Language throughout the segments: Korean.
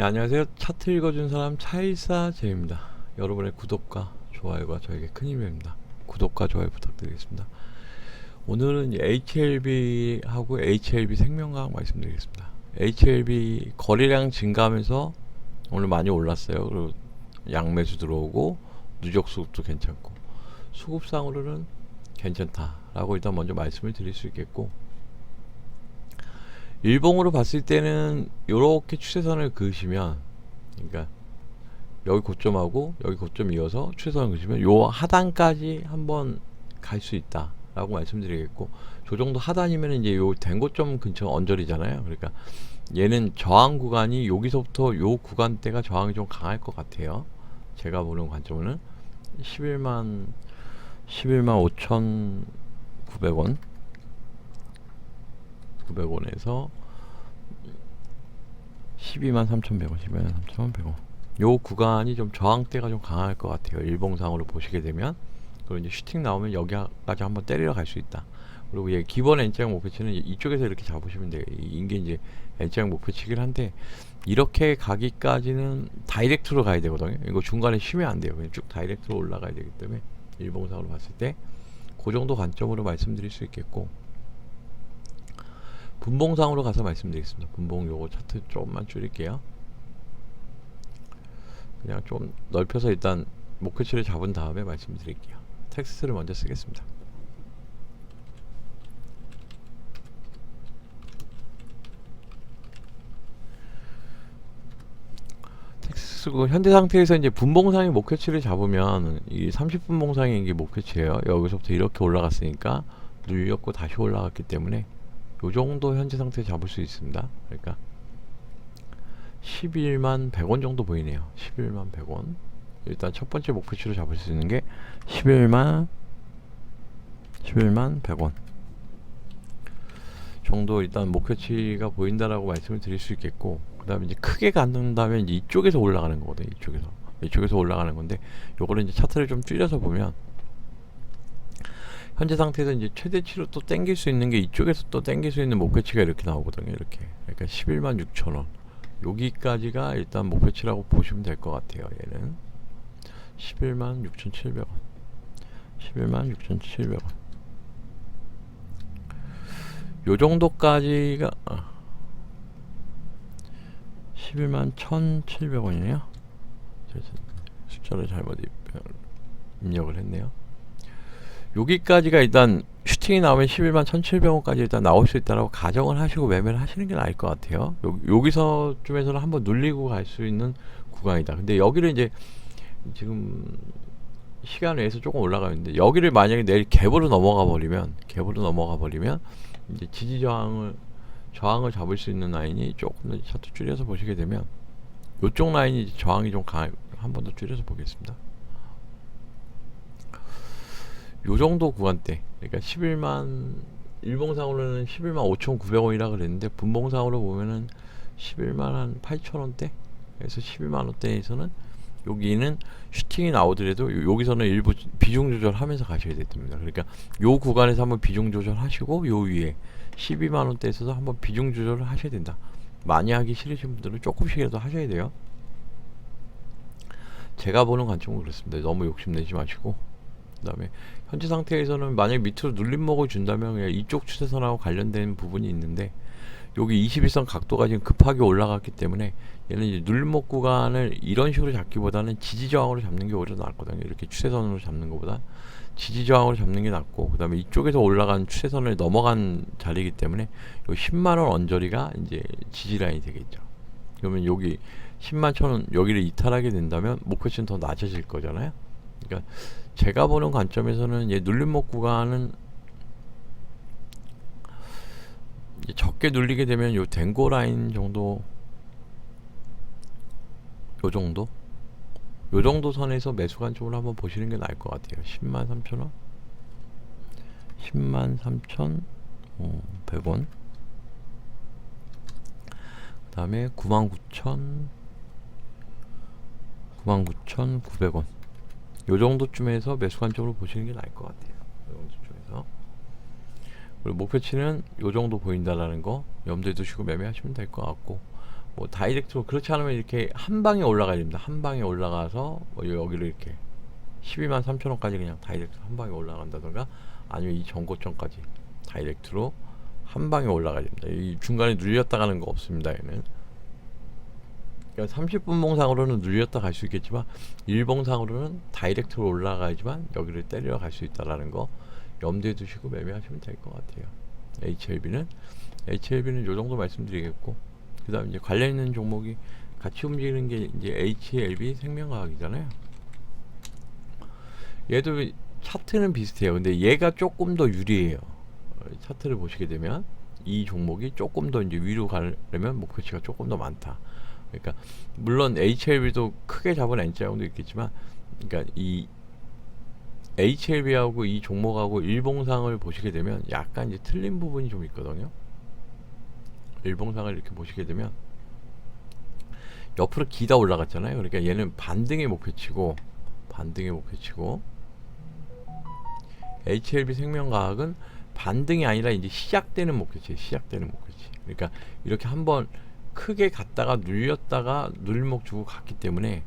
네, 안녕하세요. 차트 읽어준 사람 차일사 제입니다. 여러분의 구독과 좋아요가 저에게 큰 힘이 됩니다. 구독과 좋아요 부탁드리겠습니다. 오늘은 HLB하고 HLB 생명과학 말씀드리겠습니다. HLB 거래량 증가하면서 오늘 많이 올랐어요. 그리고 양매수 들어오고 누적 수급도 괜찮고 수급상으로는 괜찮다라고 일단 먼저 말씀을 드릴 수 있겠고 일봉으로 봤을 때는 이렇게 추세선을 그으시면 그러니까 여기 고점하고 여기 고점 이어서 추세선을 그으시면 요 하단까지 한번 갈 수 있다 라고 말씀드리겠고 저 정도 하단이면 이제 요 된 고점 근처 언저리잖아요. 그러니까 얘는 저항 구간이 여기서부터 요 구간대가 저항이 좀 강할 것 같아요. 제가 보는 관점은 11만 11만 5,900원 900원에서 12만 3,100원, 12만 3,100원. 요 구간이 좀 저항대가 좀 강할 것 같아요. 일봉상으로 보시게 되면. 그리고 이제 슈팅 나오면 여기까지 한번 때리러 갈 수 있다. 그리고 얘 기본 N장 목표치는 이쪽에서 이렇게 잡으시면 돼요. 이게 이제 N장 목표치긴 한데 이렇게 가기까지는 다이렉트로 가야 되거든요. 이거 중간에 쉬면 안 돼요. 그냥 쭉 다이렉트로 올라가야 되기 때문에 일봉상으로 봤을 때 그 정도 관점으로 말씀드릴 수 있겠고 분봉상으로 가서 말씀드리겠습니다. 분봉 요거 차트 조금만 줄일게요. 그냥 좀 넓혀서 일단 목표치를 잡은 다음에 말씀드릴게요. 텍스트를 먼저 쓰겠습니다. 텍스트 쓰고 현재 상태에서 이제 분봉상의 목표치를 잡으면 이 30분봉상이 이게 목표치예요. 여기서부터 이렇게 올라갔으니까 눌렸고 다시 올라갔기 때문에 요 정도 현재 상태 잡을 수 있습니다. 그러니까 11만 100원 정도 보이네요. 11만 100원. 일단 첫 번째 목표치로 잡을 수 있는 게 11만 11만 100원 정도 일단 목표치가 보인다라고 말씀을 드릴 수 있겠고 그다음에 이제 크게 간다면 이쪽에서 올라가는 거거든요. 이쪽에서 이쪽에서 올라가는 건데 요거를 이제 차트를 좀 줄여서 보면 현재 상태에서 이제 최대치로 또 땡길 수 있는 게 이쪽에서 또 땡길 수 있는 목표치가 이렇게 나오거든요. 이렇게. 그러니까 11만 6천 원. 여기까지가 일단 목표치라고 보시면 될 것 같아요. 얘는 11만 6,700원. 11만 6,700원. 요 정도까지가 아, 11만 1,700원이네요. 숫자를 잘못 입- 입력을 했네요. 여기까지가 일단 슈팅이 나오면 11만 1,700원까지 일단 나올 수 있다라고 가정을 하시고 매매를 하시는 게 나을 것 같아요. 요, 여기서 쯤에서는 한번 눌리고 갈 수 있는 구간이다. 근데 여기를 이제 지금 시간 외에서 조금 올라가는데 여기를 만약에 내일 갭으로 넘어가 버리면 갭으로 넘어가 버리면 이제 지지 저항을 저항을 잡을 수 있는 라인이 조금 더 차트 줄여서 보시게 되면 요쪽 라인이 저항이 좀 강해 한번 더 줄여서 보겠습니다. 요 정도 구간대 그러니까 11만 일봉상으로는 11만 5,900원이라 그랬는데 분봉상으로 보면은 11만 한 8천원대 그래서 12만 원대에서는 여기는 슈팅이 나오더라도 요- 여기서는 일부 비중 조절하면서 가셔야 됩니다. 그러니까 요 구간에서 한번 비중 조절하시고 요 위에 12만 원대에서도 한번 비중 조절을 하셔야 된다. 많이 하기 싫으신 분들은 조금씩이라도 하셔야 돼요. 제가 보는 관점은 그렇습니다. 너무 욕심내지 마시고 그다음에 현재 상태에서는 만약 밑으로 눌림목을 준다면 이쪽 추세선하고 관련된 부분이 있는데 여기 21선 각도가 지금 급하게 올라갔기 때문에 얘는 이제 눌림목 구간을 이런 식으로 잡기보다는 지지 저항으로 잡는 게 오히려 낫거든요. 이렇게 추세선으로 잡는 것보다 지지 저항으로 잡는 게 낫고 그다음에 이쪽에서 올라간 추세선을 넘어간 자리이기 때문에 요 10만 원 언저리가 이제 지지 라인이 되겠죠. 그러면 여기 10만 천 원 여기를 이탈하게 된다면 목표치는 더 낮아질 거잖아요. 그러니까 제가 보는 관점에서는 얘 눌림목 구간은 적게 눌리게 되면 요 댕고 라인 정도 요 정도? 요 정도 선에서 매수 관점으로 한번 보시는 게 나을 것 같아요. 10만 3천 원? 10만 3천 어, 100원? 그 다음에 9만 9천 9만 9천 900원 요 정도쯤에서 매수 관점으로 보시는 게 나을 것 같아요. 요 정도쯤에서. 그리고 목표치는 요 정도 보인다라는 거 염두에 두시고 매매하시면 될 것 같고 뭐 다이렉트로 그렇지 않으면 이렇게 한 방에 올라가야 됩니다. 한 방에 올라가서 뭐 여기를 이렇게 12만 3천 원까지 그냥 다이렉트로 한 방에 올라간다던가 아니면 이 전고점까지 다이렉트로 한 방에 올라가야 됩니다. 이 중간에 눌렸다 가는 거 없습니다. 얘는. 그러니까 30분 봉상으로는 눌렸다 갈 수 있겠지만 일봉상으로는 다이렉트로 올라가야지만 여기를 때려 갈 수 있다라는 거 염두에 두시고 매매하시면 될 것 같아요. HLB는 HLB는 요 정도 말씀드리겠고 그다음 이제 관련 있는 종목이 같이 움직이는 게 이제 HLB 생명과학이잖아요. 얘도 차트는 비슷해요. 근데 얘가 조금 더 유리해요. 어, 차트를 보시게 되면 이 종목이 조금 더 이제 위로 가려면 목표치가 조금 더 많다. 그러니까 물론 HLB도 크게 잡은 N자형도 있겠지만, 그러니까 이 HLB하고 이 종목하고 일봉상을 보시게 되면 약간 이제 틀린 부분이 좀 있거든요. 일봉상을 이렇게 보시게 되면 옆으로 기다 올라갔잖아요. 그러니까 얘는 반등의 목표치고 반등의 목표치고 HLB 생명과학은 반등이 아니라 이제 시작되는 목표치, 시작되는 목표치. 그러니까 이렇게 한번 크게 갔다가 눌렸다가 눌목 주고 갔기 때문에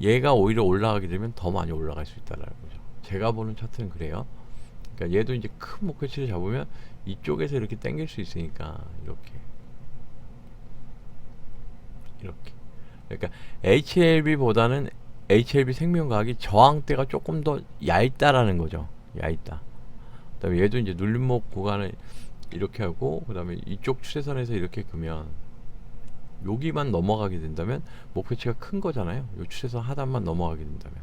얘가 오히려 올라가게 되면 더 많이 올라갈 수 있다라는 거죠. 제가 보는 차트는 그래요. 그러니까 얘도 이제 큰 목표치를 잡으면 이쪽에서 이렇게 당길 수 있으니까 이렇게 이렇게. 그러니까 HLB보다는 HLB 생명과학이 저항대가 조금 더 얇다라는 거죠. 얇다. 그다음에 얘도 이제 눌림목 구간을 이렇게 하고 그다음에 이쪽 추세선에서 이렇게 그면 여기만 넘어가게 된다면 목표치가 큰 거잖아요. 요 추세선 하단만 넘어가게 된다면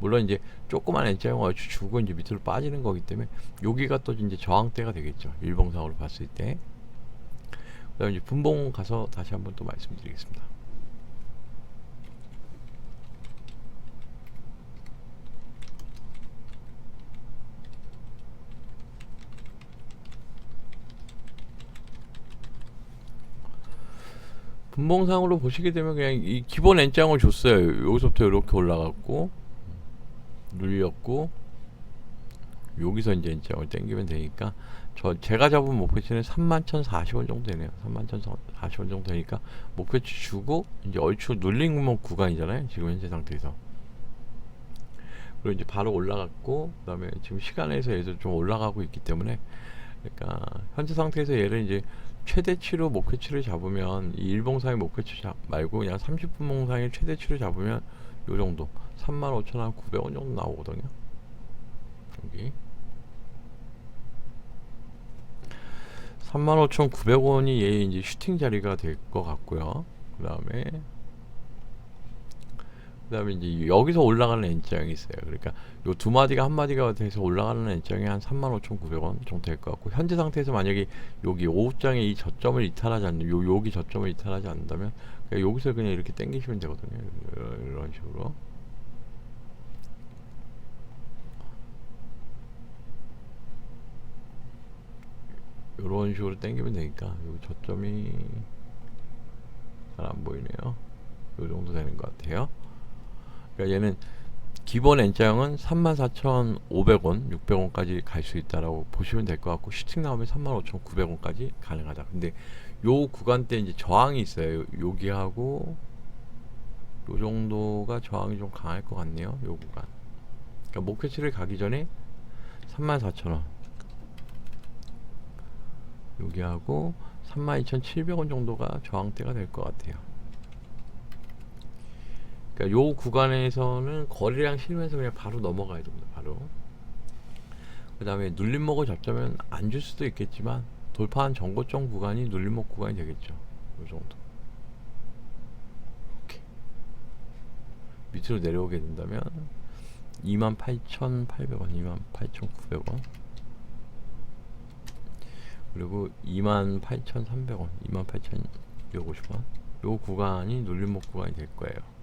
물론 이제 조그만 N자형 얼추 주고 이제 밑으로 빠지는 거기 때문에 여기가 또 이제 저항대가 되겠죠. 일봉상으로 봤을 때. 그다음에 이제 분봉 가서 다시 한번 또 말씀드리겠습니다. 분봉상으로 보시게 되면 그냥 이 기본 N장을 줬어요. 여기서부터 이렇게 올라갔고 눌렸고 여기서 이제 N장을 당기면 되니까 저 제가 잡은 목표치는 31,040원 정도 되네요. 31,040원 정도 되니까 목표치 주고 이제 얼추 눌린 구멍 구간이잖아요. 지금 현재 상태에서. 그리고 이제 바로 올라갔고 그다음에 지금 시간에서 얘도 좀 올라가고 있기 때문에 그러니까 현재 상태에서 얘를 이제 최대치로 목표치를 잡으면 이 일봉상의 목표치 잡 말고 그냥 30분 봉상의 최대치를 잡으면 요 정도 35,000원 900원 정도 나오거든요. 여기 35,900원이 얘 이제 슈팅 자리가 될 것 같고요. 그 다음에 그다음에 이제 여기서 올라가는 N장이 있어요. 그러니까 요 두 마디가 한 마디가 돼서 올라가는 N장이 한 35,900원 정도 될 것 같고 현재 상태에서 만약에 여기 5장의 이 저점을 이탈하지 않는 요 여기 저점을 이탈하지 않는다면 그냥 여기서 그냥 이렇게 당기시면 되거든요. 이런 식으로. 이런 식으로 당기면 되니까 요 저점이 잘 안 보이네요. 요 정도 되는 것 같아요. 그러니까 얘는 기본 N자형은 34,500원, 600원까지 갈 수 있다라고 보시면 될 것 같고 슈팅 나오면 35,900원까지 가능하다. 근데 요 구간대 이제 저항이 있어요. 여기하고 요 정도가 저항이 좀 강할 것 같네요. 요 구간. 그러니까 목표치를 가기 전에 34,000원. 여기하고 32,700원 정도가 저항대가 될 것 같아요. 그러니까 요 구간에서는 거래량 실면서 그냥 바로 넘어가야 됩니다. 바로. 그 다음에 눌림목을 잡자면 안 줄 수도 있겠지만 돌파한 전고점 구간이 눌림목 구간이 되겠죠. 요 정도. 이렇게. 밑으로 내려오게 된다면 28,800원, 28,900원. 그리고 28,300원, 28,250원. 요 구간이 눌림목 구간이 될 거예요.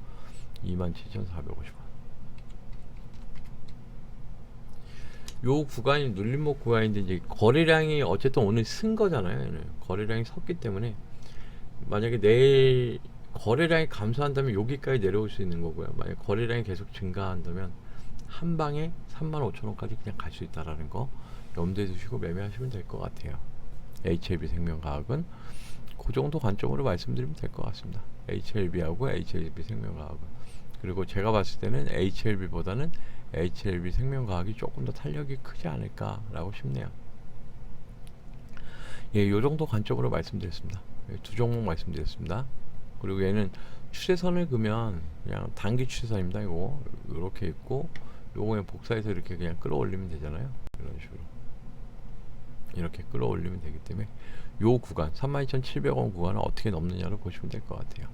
27,450원. 요 구간이 눌림목 구간인데 이제 거래량이 어쨌든 오늘 쓴 거잖아요. 거래량이 섰기 때문에 만약에 내일 거래량이 감소한다면 여기까지 내려올 수 있는 거고요. 만약 거래량이 계속 증가한다면 한 방에 35,000원까지 그냥 갈 수 있다라는 거 염두에 두시고 매매하시면 될 것 같아요. HLB 생명과학은 그 정도 관점으로 말씀드리면 될 것 같습니다. HLB하고 HLB 생명과학은 그리고 제가 봤을 때는 HLB보다는 HLB 생명과학이 조금 더 탄력이 크지 않을까라고 싶네요. 예, 요 정도 관점으로 말씀드렸습니다. 예, 두 종목 말씀드렸습니다. 그리고 얘는 추세선을 그면 그냥 단기 추세선입니다. 이거 이렇게 있고 요거 그냥 복사해서 이렇게 그냥 끌어올리면 되잖아요. 이런 식으로 이렇게 끌어올리면 되기 때문에 요 구간 32,700원 구간을 어떻게 넘느냐를 보시면 될 것 같아요.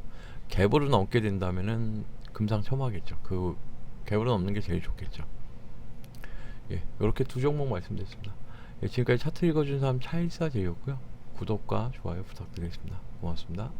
갭으로 넘게 된다면은 금상첨화겠죠. 그 갭으로 넘는 게 제일 좋겠죠. 예, 이렇게 두 종목 말씀드렸습니다. 예, 지금까지 차트 읽어준 사람 차일사 제이였고요. 구독과 좋아요 부탁드리겠습니다. 고맙습니다.